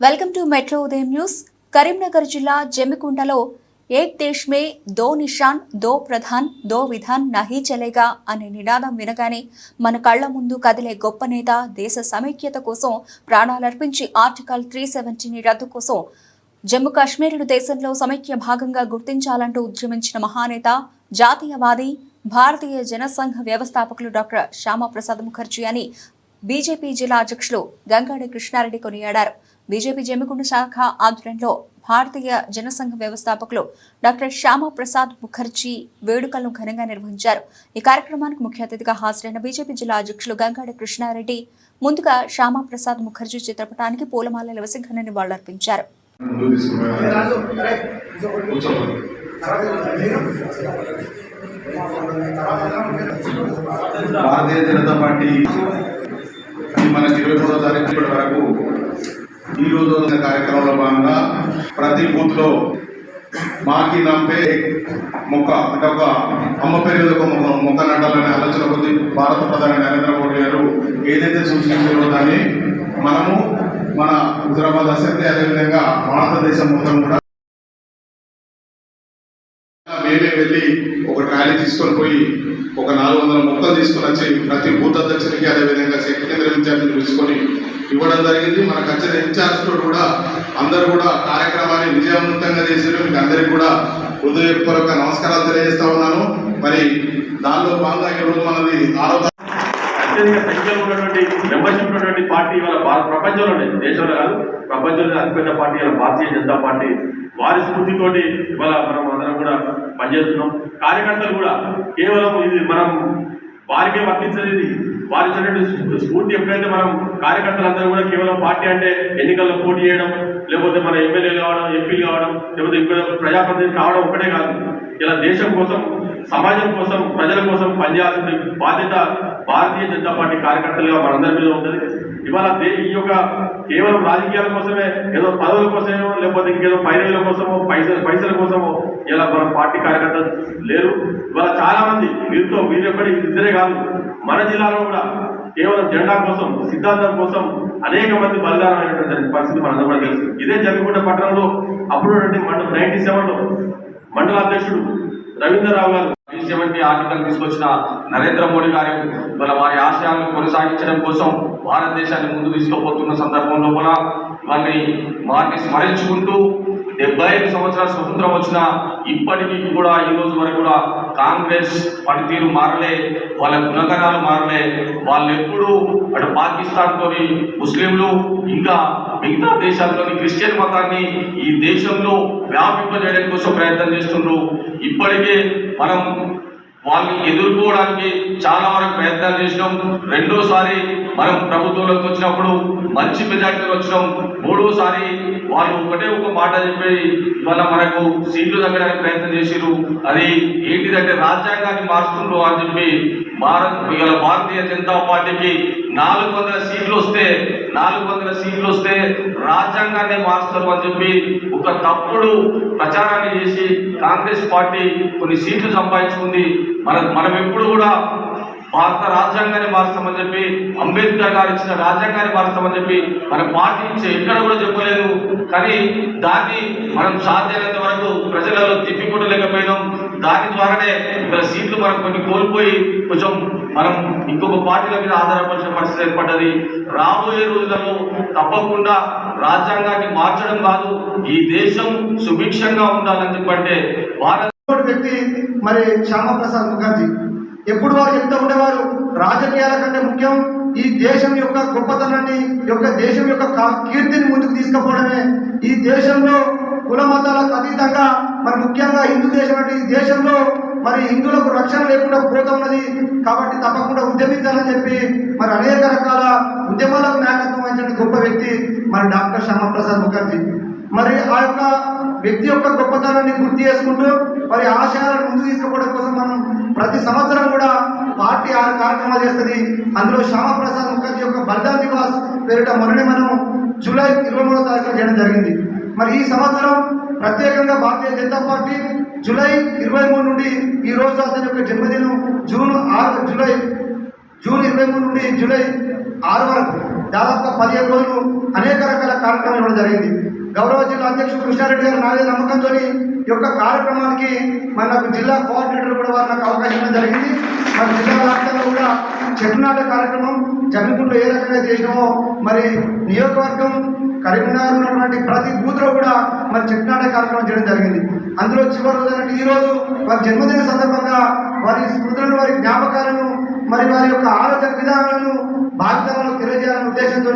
Welcome to metro Udayam news. Karimnagar జిల్లా జమ్మికుంటలో ఏక్ దేశ్ మే దో నిషాన్ దో ప్రధాన్ దో విధాన్ నహీ చలేగా అనే నినాదం వినగానే మన కళ్ళ ముందు కదిలే గొప్ప నేత దేశ సమైక్యత కోసం ప్రాణాలర్పించి ఆర్టికల్ త్రీ సెవెంటీని రద్దు కోసం జమ్మూ కాశ్మీర్ను దేశంలో సమైక్య భాగంగా గుర్తించాలంటూ ఉద్యమించిన మహానేత జాతీయవాది భారతీయ జనసంఘ వ్యవస్థాపకులు డాక్టర్ శ్యామాప్రసాద్ ముఖర్జీ అని బీజేపీ జిల్లా అధ్యక్షులు గంగాడి కృష్ణారెడ్డి కొనియాడారు. బీజేపీ జమ్మికుంట శాఖ ఆధ్వర్యంలో భారతీయ జనసంఘ వ్యవస్థాపకులు డాక్టర్ శ్యామప్రసాద్ ముఖర్జీ వేడుకలను ఘనంగా నిర్వహించారు. ఈ కార్యక్రమానికి ముఖ్య అతిథిగా హాజరైన బీజేపీ జిల్లా అధ్యక్షులు గంగాడ కృష్ణారెడ్డి ముందుగా శ్యామాప్రసాద్ ముఖర్జీ చిత్రపటానికి పూలమాలలు వేసి ఘన నివాళులర్పించారు భారతీయ జనతా పార్టీ మనకి ఇరవై మూడో తారీఖు ఇప్పటి వరకు ఈ రోజు ఉన్న కార్యక్రమంలో భాగంగా ప్రతి బూత్లో మాకి నంపే మొక్క అంటే ఒక అమ్మ పేరు ఒక మొక్క మొక్క నాటాలనే ఆలోచన కొద్ది భారత ప్రధాని నరేంద్ర మోడీ గారు ఏదైతే సూచించారో దాన్ని మనము మన హుజరాబాద్ అసెంబ్లీ అదేవిధంగా భారతదేశం మొత్తం కూడా నేనే వెళ్ళి ఒక ట్రాలీ తీసుకొని పోయి ఒక నాలుగు వందల మొక్కలు తీసుకొని వచ్చి ప్రతి బూత్ అధ్యక్షునికి అదేవిధంగా సెక్రటరీ ఇన్ఛార్జిని పిలుచుకొని ఇవ్వడం జరిగింది. మనకు వచ్చిన ఇన్ఛార్జ్తో కూడా అందరూ కూడా కార్యక్రమాన్ని విజయవంతంగా చేశారు. మీకు అందరికీ కూడా హృదయపూర్వక నమస్కారాలు తెలియజేస్తా ఉన్నాను. మరి దానిలో భాగంగా ఈరోజు మనది ఆరో అత్యధిక సంఖ్యలో ఉన్నటువంటి మెంబర్షిప్ ఉన్నటువంటి పార్టీ ఇవాళ భారత ప్రపంచంలోనే దేశంలో కాదు ప్రపంచంలో అతిపెద్ద పార్టీ ఇవాళ భారతీయ జనతా పార్టీ. వారి స్ఫూర్తితోటి ఇవాళ మనం అందరం కూడా పనిచేస్తున్నాం. కార్యకర్తలు కూడా కేవలం ఇది మనం వారికే వర్తించలేదు వారి స్ఫూర్తి ఎప్పుడైతే మనం కార్యకర్తలందరూ కూడా కేవలం పార్టీ అంటే ఎన్నికల్లో పోటీ చేయడం లేకపోతే మన ఎమ్మెల్యేలు కావడం ఎంపీలు కావడం లేకపోతే ఇక్కడ ప్రజాప్రతినిధి కావడం ఒకటే కాదు. ఇలా దేశం కోసం సమాజం కోసం ప్రజల కోసం పనిచేయాల్సిన బాధ్యత భారతీయ జనతా పార్టీ కార్యకర్తలుగా మనందరి మీద ఉంటుంది. ఇవాళ ఈ యొక్క కేవలం రాజకీయాల కోసమే ఏదో పదవుల కోసమో లేకపోతే ఇంకేదో పైరవీల కోసమో పైసల పైసల కోసమో ఇలా మన పార్టీ కార్యకర్తలు లేరు. ఇవాళ చాలా మంది వీరితో వీరి ఇద్దరే కాదు మన జిల్లాలో కూడా కేవలం జెండా కోసం సిద్ధాంతం కోసం అనేక మంది బలిదానం అయినటువంటి పరిస్థితి మనందరూ కూడా తెలుసు. ఇదే జరుగుకుంట పట్టణంలో అప్పుడు మండల నైన్టీ సెవెన్లో మండల అధ్యక్షుడు రవీంద్రరావు గారు సెవెంటీ ఆర్టికల్ తీసుకొచ్చిన నరేంద్ర మోడీ గారు వాళ్ళ వారి ఆశయాలను కొనసాగించడం కోసం భారతదేశాన్ని ముందు తీసుకుపోతున్న సందర్భం లోపల వారిని వారిని స్మరించుకుంటూ డెబ్బై ఐదు సంవత్సరాల స్వతంత్రం వచ్చిన ఇప్పటికీ కూడా ఈ రోజు వరకు కూడా కాంగ్రెస్ పనితీరు మారలే వాళ్ళ గుణగణాలు మారలే. వాళ్ళు ఎప్పుడు అటు పాకిస్తాన్తోని ముస్లింలు ఇంకా మిగతా దేశాల్లోని క్రిస్టియన్ మతాన్ని ఈ దేశంలో వ్యాపింపజేయడం కోసం ప్రయత్నం చేస్తున్నారు ఇప్పటికే మనం వాళ్ళని ఎదుర్కోవడానికి చాలా వరకు ప్రయత్నాలు చేసినాం. రెండోసారి మనం ప్రభుత్వంలోకి వచ్చినప్పుడు మంచి మెజార్టీలు వచ్చినాం. మూడోసారి వాళ్ళు ఒకటే ఒక మాట చెప్పి ఇవాళ మనకు సీట్లు తగ్గడానికి ప్రయత్నం చేసిరు అది ఏంటిదంటే రాజ్యాంగాన్ని మారుస్తుండ్రు అని చెప్పి భారత్ ఇవాళ భారతీయ జనతా పార్టీకి నాలుగు వందల సీట్లు వస్తే నాలుగు వందల సీట్లు వస్తే రాజ్యాంగాన్ని మారుస్తారు అని చెప్పి ఒక తప్పుడు ప్రచారాన్ని చేసి కాంగ్రెస్ పార్టీ కొన్ని సీట్లు సంపాదించుకుంది. మన మనం ఎప్పుడు కూడా భారత రాజ్యాంగాన్ని మారుస్తామని చెప్పి అంబేద్కర్ గారు ఇచ్చిన రాజ్యాంగాన్ని మారుస్తామని చెప్పి మన పార్టీ ఇచ్చే ఎక్కడ కూడా చెప్పలేదు. కానీ దాన్ని మనం సాధ్యమైనంత వరకు ప్రజలలో తిప్పికొట్టలేకపోయినాం. దాని ద్వారానే ఇక్కడ సీట్లు మనం కొన్ని కోల్పోయి కొంచెం మనం ఇంకొక పార్టీల మీద ఆధారపడిన పరిస్థితి ఏర్పడ్డది. రాబోయే రోజులలో తప్పకుండా రాజ్యాంగాన్ని మార్చడం కాదు ఈ దేశం సుభిక్షంగా ఉండాలని చెప్పంటే భారత వ్యక్తి మరి శ్యామప్రసాద్ ముఖర్జీ. ఎప్పుడు వారు చెప్తూ ఉండేవారు రాజకీయాల కంటే ముఖ్యం ఈ దేశం యొక్క గొప్పతనాన్ని యొక్క దేశం యొక్క కీర్తిని ముందుకు తీసుకుపోవడమే. ఈ దేశంలో కుల మతాలకు అతీతంగా మరి ముఖ్యంగా హిందూ దేశం అంటే ఈ దేశంలో మరి హిందువులకు రక్షణ లేకుండా పోతున్నది కాబట్టి తప్పకుండా ఉద్యమించాలని చెప్పి మరి అనేక రకాల ఉద్యమాలకు నాయకత్వం వహించిన గొప్ప వ్యక్తి మరి డాక్టర్ శ్యామప్రసాద్ ముఖర్జీ. మరి ఆ యొక్క వ్యక్తి యొక్క గొప్పతనాన్ని గుర్తు చేసుకుంటూ మరి ఆశయాలను ముందు తీసుకోవడం కోసం మనం ప్రతి సంవత్సరం కూడా పార్టీ ఆరు కార్యక్రమాలు చేస్తుంది. అందులో శ్యామప్రసాద్ ముఖర్జీ యొక్క బలిదాన్ దివాస్ పేరిట మొన్ననే మనం జూలై ఇరవై మూడో తారీఖున చేయడం జరిగింది. మరి ఈ సంవత్సరం ప్రత్యేకంగా భారతీయ జనతా పార్టీ జూలై ఇరవై మూడు నుండి ఈ అతని యొక్క జన్మదినం జూన్ ఆరు జూలై జూన్ ఇరవై మూడు నుండి జూలై ఆరు వరకు. దాదాపుగా పదిహేను రోజులు అనేక రకాల కార్యక్రమాలు ఇవ్వడం జరిగింది. గౌరవ జిల్లా అధ్యక్షుడు కృష్ణారెడ్డి గారు నా నమ్మకంతో ఈ యొక్క కార్యక్రమానికి మరి నాకు జిల్లా కోఆర్డినేటర్ కూడా వారు నాకు అవకాశం జరిగింది. మరి జిల్లా వ్యాప్తంగా కూడా చెట్టునాట కార్యక్రమం జమ్మికుంటలో ఏ రకంగా చేసినామో మరి నియోజకవర్గం కరీంనగర్ ఉన్నటువంటి ప్రతి బూత్లో కూడా మరి చెట్టునాట కార్యక్రమం చేయడం జరిగింది. అందులో చివరి రోజు అంటే ఈ రోజు వారి జన్మదిన సందర్భంగా వారి స్మృతులను వారి జ్ఞాపకాలను మరి వారి యొక్క ఆలోచన విధానాలను బాధ్యతలను తెలియజేయాలనే ఉద్దేశంతో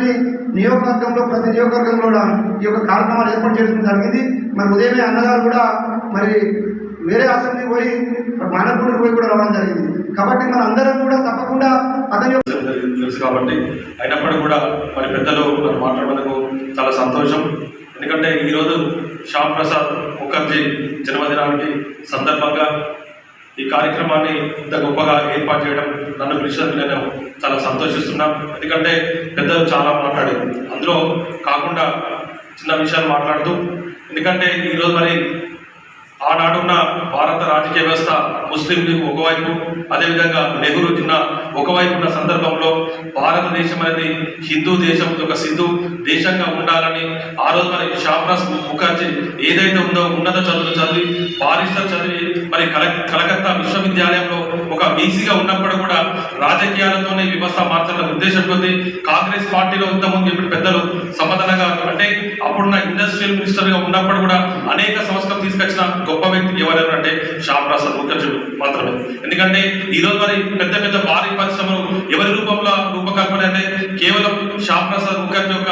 నియోజకవర్గంలో ప్రతి నియోగవర్గంలో కూడా ఈ యొక్క కార్యక్రమాలు ఏర్పాటు చేయడం జరిగింది. మరి ఉదయమే అన్నగారు కూడా మరి వేరే అసెంబ్లీ పోయి మానపూడికి పోయి కూడా రావడం జరిగింది. కాబట్టి మన అందరం కూడా తప్పకుండా అతని తెలుసు కాబట్టి అయినప్పటికీ కూడా మరి పెద్దలు మరి చాలా సంతోషం. ఎందుకంటే ఈరోజు శ్యామ్ ప్రసాద్ ముఖర్జీ జన్మదినానికి సందర్భంగా ఈ కార్యక్రమాన్ని ఇంత గొప్పగా ఏర్పాటు చేయడం నన్ను పిలిచినందుకు నేను చాలా సంతోషిస్తున్నాం. ఎందుకంటే పెద్దలు చాలా మాట్లాడారు. అందులో కాకుండా చిన్న విషయాలు మాట్లాడుతూ ఎందుకంటే ఈరోజు మరి ఆనాడున్న భారత రాజకీయ వ్యవస్థ ముస్లిం లీగ్ ఒకవైపు అదేవిధంగా నెహ్రూ జిన్నా ఒకవైపు ఉన్న సందర్భంలో భారతదేశం అనేది హిందూ దేశం ఒక సింధు దేశంగా ఉండాలని ఆ రోజు మరి శ్యామరాజ్ ముఖర్జీ ఏదైతే ఉందో ఉన్నత చదువులు చదివి బారిస్టర్ చదివి మరి కల కలకత్తా విశ్వవిద్యాలయంలో ఒక బీసీగా ఉన్నప్పుడు కూడా రాజకీయాలతోనే వ్యవస్థ మార్చడం ఉద్దేశం ఉంది. కాంగ్రెస్ పార్టీలో ఇంతకుముందు ఇప్పుడు పెద్దలు సమాధానంగా అంటే అప్పుడున్న ఇండస్ట్రియల్ మినిస్టర్గా ఉన్నప్పుడు కూడా అనేక సంస్థలు తీసుకొచ్చిన గొప్ప వ్యక్తి ఎవరెవరు అంటే శ్యామ్ ప్రసాద్ ముఖర్జీ మాత్రమే. ఎందుకంటే ఈ రోజు మరి పెద్ద పెద్ద భారీ పరిశ్రమలు ఎవరి రూపంలో రూపకల్పన అంటే కేవలం శ్యామ్ ప్రసాద్ ముఖర్జీ యొక్క